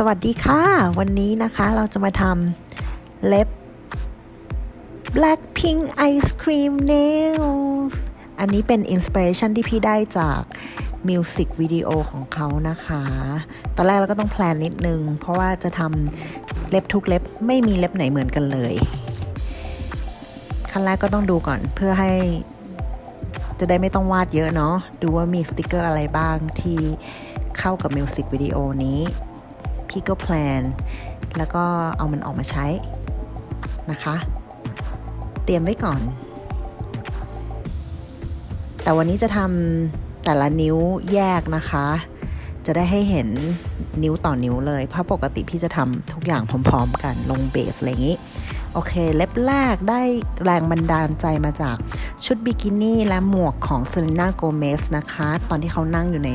สวัสดีค่ะ วันนี้นะคะเราจะมาทำเล็บ Blackpink Ice Cream Nails อันนี้เป็นอินสปิเรชันที่พี่ได้จากมิวสิกวิดีโอของเขานะคะ ตอนแรกเราก็ต้องแพลนนิดนึง เพราะว่าจะทำเล็บทุกเล็บไม่มีเล็บไหนเหมือนกันเลย ขั้นแรกก็ต้องดูก่อนเพื่อให้จะได้ไม่ต้องวาดเยอะเนาะ ดูว่ามีสติกเกอร์อะไรบ้างที่เข้ากับมิวสิกวิดีโอนี้ พี่ก็แพลนแล้วก็เอามันออกมาใช้นะคะ เตรียมไว้ก่อน แต่วันนี้จะทำแต่ละนิ้วแยกนะคะ จะได้ให้เห็นนิ้วต่อนิ้วเลย เพราะปกติพี่จะทำทุกอย่างพร้อม ๆ กันลงเบสอะไรอย่างนี้โอเค เล็บแรกได้แรงบันดาลใจมาจากชุดบิกินี่และหมวกของเซเลน่าโกเมสนะคะ ตอนที่เขานั่งอยู่ใน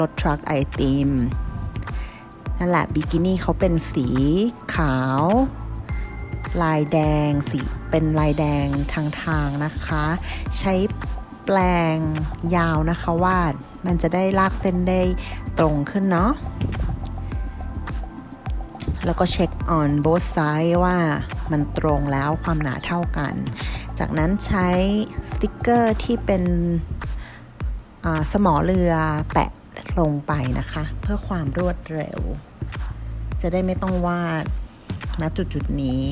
รถทรัคไอติม นั่นแหละบิกินี่เขาเป็นสีขาว ลายแดงสีเป็นลายแดงทางทางนะคะ ใช้แปลงยาวนะคะวาดมันจะได้ลากเส้นได้ตรงขึ้นเนาะแล้วก็เช็ค on both side ว่ามันตรงแล้วความหนาเท่ากัน จากนั้นใช้สติกเกอร์ที่เป็นสมอเรือแปะลงไปนะคะ เพื่อความรวดเร็ว จะได้ไม่ต้องวาดณจุดจุดนี้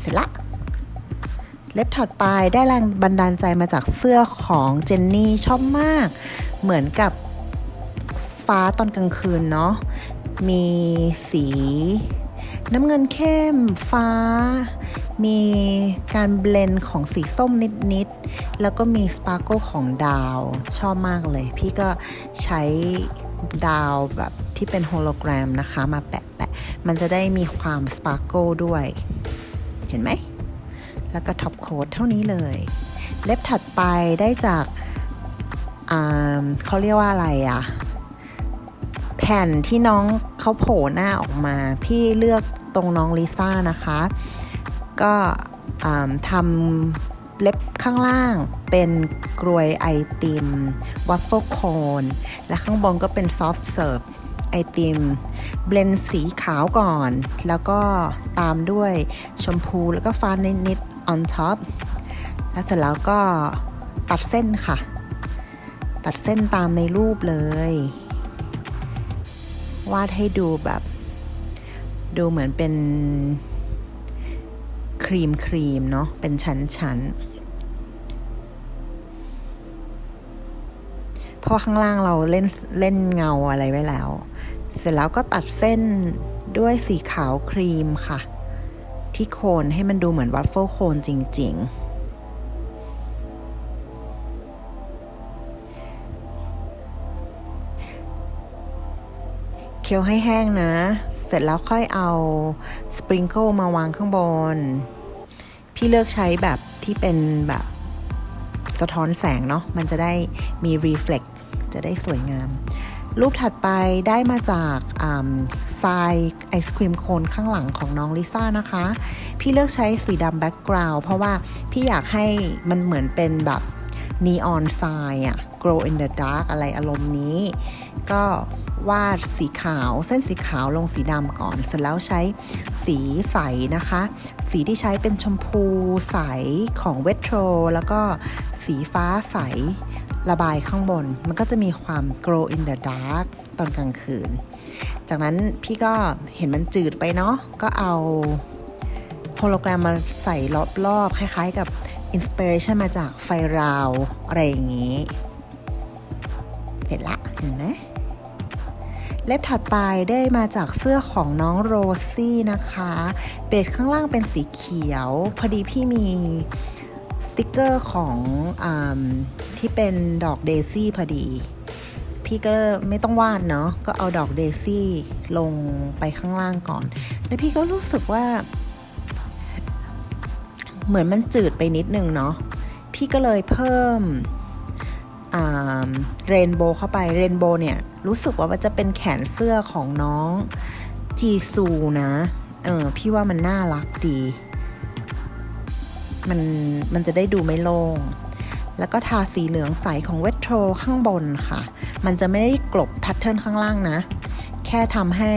เสร็จละ เล็บถัดไปได้แรงบันดาลใจมาจากเสื้อของเจนนี่ชอบมาก เหมือนกับฟ้าตอนกลางคืนเนาะ มีสีน้ำเงินเข้มฟ้า มีการเบลนด์ของสีส้มนิด ๆ แล้วก็มีสปาร์ l กของดาว ชอบมากเลย พี่ก็ใช้ ดาวแบบที่เป็นโฮโลแกรมนะคะ มาแปะๆมันจะได้มีความสปาร์ l กด้วย เห็นไหม แล้วก็ท็อปโค้ดเท่านี้เลย เล็บถัดไปได้จากเขาเรียกว่าอะไรอะแผ่นที่น้องเขาโผล่หน้าออกมา พี่เลือกตรงน้องลิซ่านะคะ ก็ทำ เล็บข้างล่างเป็นกรวยไอติมวัฟเฟิลโคนและข้างบนก็เป็นซอฟต์เซิร์ฟไอติม เบลนสีขาวก่อน แล้วก็ตามด้วยชมพูแล้วก็ฟ้านิดๆ on top แล้วเสร็จแล้วก็ตัดเส้นค่ะ ตัดเส้นตามในรูปเลย วาดให้ดูแบบ ดูเหมือนเป็นครีมครีมเนาะเป็นชั้นๆเราะข้างล่างเราเล่นเล่นเงาอะไรไว้แล้ว เสร็จแล้วก็ตัดเส้นด้วยสีขาวครีมค่ะ ที่โคนให้มันดูเหมือนวัฟเฟิลโคนจริง ๆเคี้ยวให้แห้งนะ เสร็จแล้วค่อยเอาสปริงเกิลมาวางข้างบน พี่เลือกใช้แบบที่เป็นแบบสะท้อนแสงเนาะ มันจะได้มีรีเฟล็ก จะได้สวยงาม รูปถัดไปได้มาจากทรายไอศครีมโคนข้างหลังของน้องลิซ่านะคะ พี่เลือกใช้สีดำแบ็กกราวด์เพราะว่าพี่อยากให้มันเหมือนเป็นแบบนีออนทรายอะ glow in the dark อะไรอารมณ์นี้ ก็วาดสีขาวเส้นสีขาวลงสีดำก่อน เสร็จแล้วใช้สีใสนะคะ สีที่ใช้เป็นชมพูใสของเวทโทรแล้วก็สีฟ้าใส ระบายข้างบน มันก็จะมีความ glow in the dark ตอนกลางคืน จากนั้นพี่ก็เห็นมันจืดไปเนาะก็เอาโฮโลแกรมมาใส่รอบๆคล้ายๆกับอินสปิเรชันมาจากไฟราว อะไรอย่างนี้ เสร็จละเห็นไหมเล็บถัดไปได้มาจากเสื้อของน้องโรซี่นะคะ เบสข้างล่างเป็นสีเขียว พอดีพี่มีสติกเกอร์ของอ ที่เป็นดอกเดซี่พอดี พี่ก็ไม่ต้องวาดเนาะก็เอาดอกเดซี่ลงไปข้างล่างก่อน แล้วพี่ก็รู้สึกว่า เหมือนมันจืดไปนิดนึงเนาะพี่ก็เลยเพิ่มเรนโบว์เข้าไปเรนโบว์เนี่ย รู้สึกว่ามันจะเป็นแขนเสื้อของน้องจีซูนะ เออ พี่ว่ามันน่ารักดี มัน มันจะได้ดูไม่โล่ง แล้วก็ทาสีเหลืองใสของเวทโทรข้างบนค่ะ มันจะไม่ได้กลบแพทเทิร์นข้างล่างนะ แค่ทำให้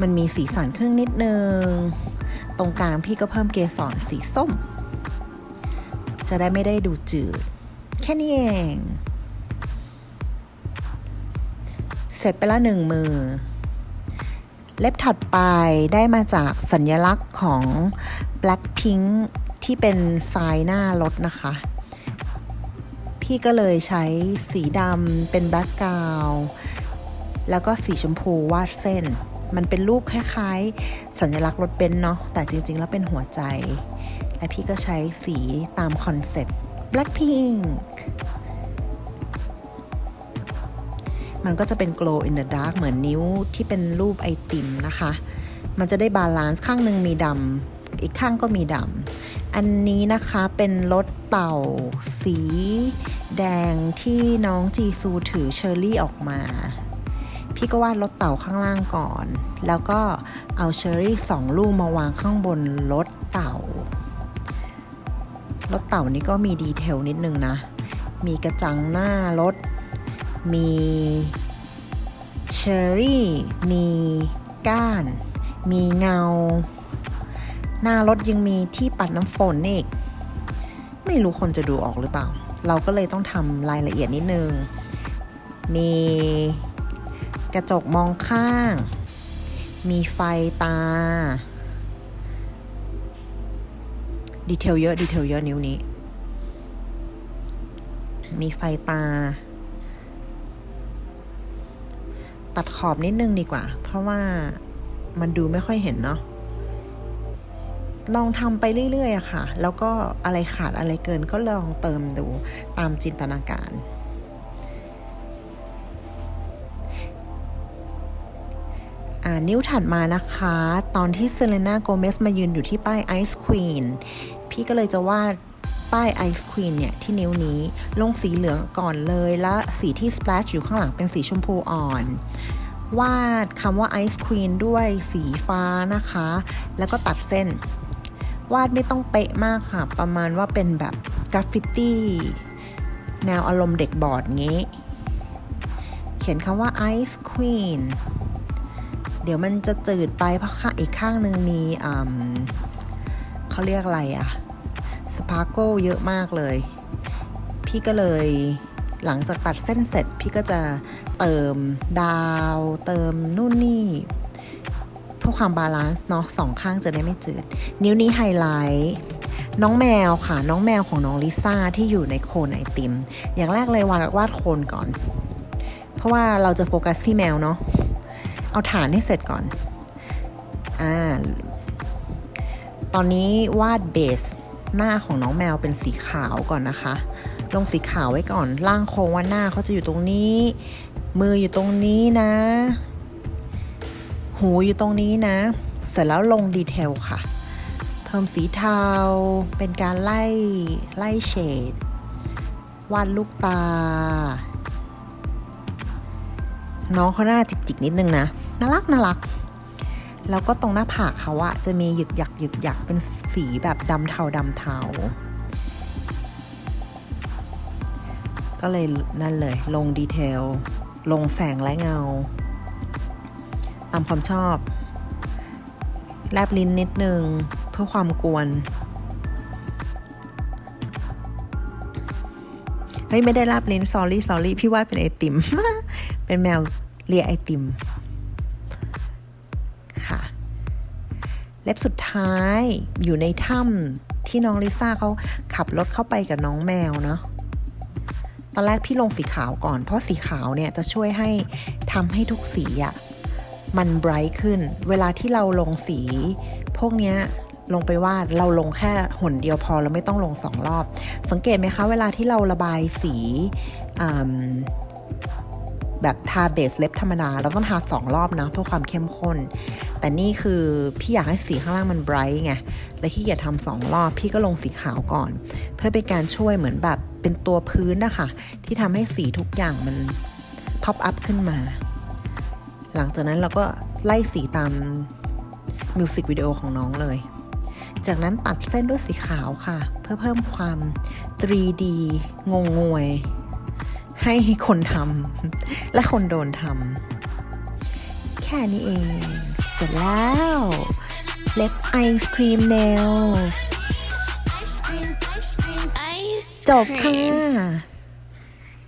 มันมีสีสันขึ้นนิดนึง ตรงกลางพี่ก็เพิ่มเกสรสีส้ม จะได้ไม่ได้ดูจืด แค่นี้เอง เสร็จไปละหนึ่งมือ เล็บถัดไปได้มาจากสัญลักษณ์ของ Blackpink ที่เป็นทรายหน้ารถนะคะ พี่ก็เลยใช้สีดำเป็นแบ็กกราวแล้วก็สีชมพูวาดเส้น มันเป็นรูปคล้ายๆ สัญลักษณ์รถเบนซ์เนาะแต่จริงๆ แล้วเป็นหัวใจ และพี่ก็ใช้สีตามคอนเซปต์ Blackpink มันก็จะเป็น glow in the dark เหมือนนิ้วที่เป็นรูปไอติมนะคะ มันจะได้บาลานซ์ข้างหนึ่งมีดำ อีกข้างก็มีดำ อันนี้นะคะเป็นรถเต่าสี แดงที่น้องจีซูถือเชอร์รี่ออกมา พี่ก็วาดรถเต่าข้างล่างก่อน แล้วก็เอาเชอร์รี่สองลูกมาวางข้างบนรถเต่ารถเต่านี่ก็มีดีเทลนิดนึงนะ มีกระจังหน้ารถ มีเชอร์รี่ มีก้าน มีเงา หน้ารถยังมีที่ปัดน้ำฝนอีก ไม่รู้คนจะดูออกหรือเปล่า เราก็เลยต้องทำรายละเอียดนิดนึง มีกระจกมองข้าง มีไฟตา ดีเทลเยอะ ดีเทลเยอะนิ้วนี้ มีไฟตา ตัดขอบนิดนึงดีกว่า เพราะว่ามันดูไม่ค่อยเห็นเนาะ ลองทำไปเรื่อยๆอะค่ะ แล้วก็อะไรขาดอะไรเกินก็ลองเติมดูตามจินตนาการอ่านิ้วถัดมานะคะ ตอนที่เซเลน่าโกเมสมายืนอยู่ที่ป้ายไอซ์ควีนพี่ก็เลยจะวาดป้ายไอซ์ควีนเนี่ย ที่นิ้วนี้ลงสีเหลืองก่อนเลย และสีที่สเปลชอยู่ข้างหลังเป็นสีชมพูอ่อนวาดคำว่าไอซ์ควีนด้วยสีฟ้านะคะ แล้วก็ตัดเส้น วาดไม่ต้องเป๊ะมากค่ะ ประมาณว่าเป็นแบบกราฟฟิตี้ แนวอารมณ์เด็กบอร์ดงี้ เขียนคำว่า Ice Queen เดี๋ยวมันจะจืดไปเพราะข้างอีกข้างหนึ่งมีอืมเขาเรียกอะไรอะสปาร์ l e เยอะมากเลย พี่ก็เลยหลังจากตัดเส้นเสร็จ พี่ก็จะเติมดาว เติมนู่นนี่ พื่อความบาลานซ์เนาะสองข้างจะได้ไม่จืด นิ้วนี้ไฮไลท์น้องแมวค่ะ น้องแมวของน้องลิซ่าที่อยู่ในโคนไอติม อย่างแรกเลยวาดวาดโคนก่อน เพราะว่าเราจะโฟกัสที่แมวเนาะเอาฐานให้เสร็จก่อนอ่าตอนนี้วาดเบสหน้าของน้องแมวเป็นสีขาวก่อนนะคะ ลงสีขาวไว้ก่อน ล่างโค้งว่าหน้าเขาจะอยู่ตรงนี้ มืออยู่ตรงนี้นะ หูอยู่ตรงนี้นะ เสร็จแล้วลงดีเทลค่ะ เพิ่มสีเทา เป็นการไล่ไล่เฉด วาดลูกตา น้องเขาหน้าจิกๆนิดนึงนะ น่ารักน่ารัก แล้วก็ตรงหน้าผากเขาอะจะมีหยึกหยักหยึกหยักเป็นสีแบบดำเทาดำเทาก็เลยนั่นเลยลงดีเทล ลงแสงและเงา ตามความชอบ แลบลิ้นนิดนึง เพื่อความกวน เฮ้ย ไม่ได้แลบลิ้น sorry sorry พี่วาดเป็นไอติม เป็นแมวเลียไอติม ค่ะ เล็บสุดท้ายอยู่ในถ้ำที่น้องลิซ่าเขาขับรถเข้าไปกับน้องแมวเนาะตอนแรกพี่ลงสีขาวก่อน เพราะสีขาวเนี่ยจะช่วยให้ทำให้ทุกสีอะ มันไบรท์ขึ้น เวลาที่เราลงสี พวกเนี้ยลงไปวาดเราลงแค่หนเดียวพอเราไม่ต้องลงสองรอบ สังเกตไหมคะ เวลาที่เราระบายสีแบบทาเบสเล็บธรรมดา เราต้องทาสองรอบนะเพื่อความเข้มข้น แต่นี่คือพี่อยากให้สีข้างล่างมันไบรท์ไงและที่อยากทำสองรอบพี่ก็ลงสีขาวก่อน เพื่อเป็นการช่วยเหมือนแบบเป็นตัวพื้นนะคะที่ทำให้สีทุกอย่างมันพ็อปอัพขึ้นมา หลังจากนั้นเราก็ไล่สีตามมิวสิกวิดีโอของน้องเลย จากนั้นตัดเส้นด้วยสีขาวค่ะ เพื่อเพิ่มความ 3D งงงวย ให้คนทำและคนโดนทำแค่นี้เอง เสร็จแล้วเล็บไอศครีมแนวจบค่ะ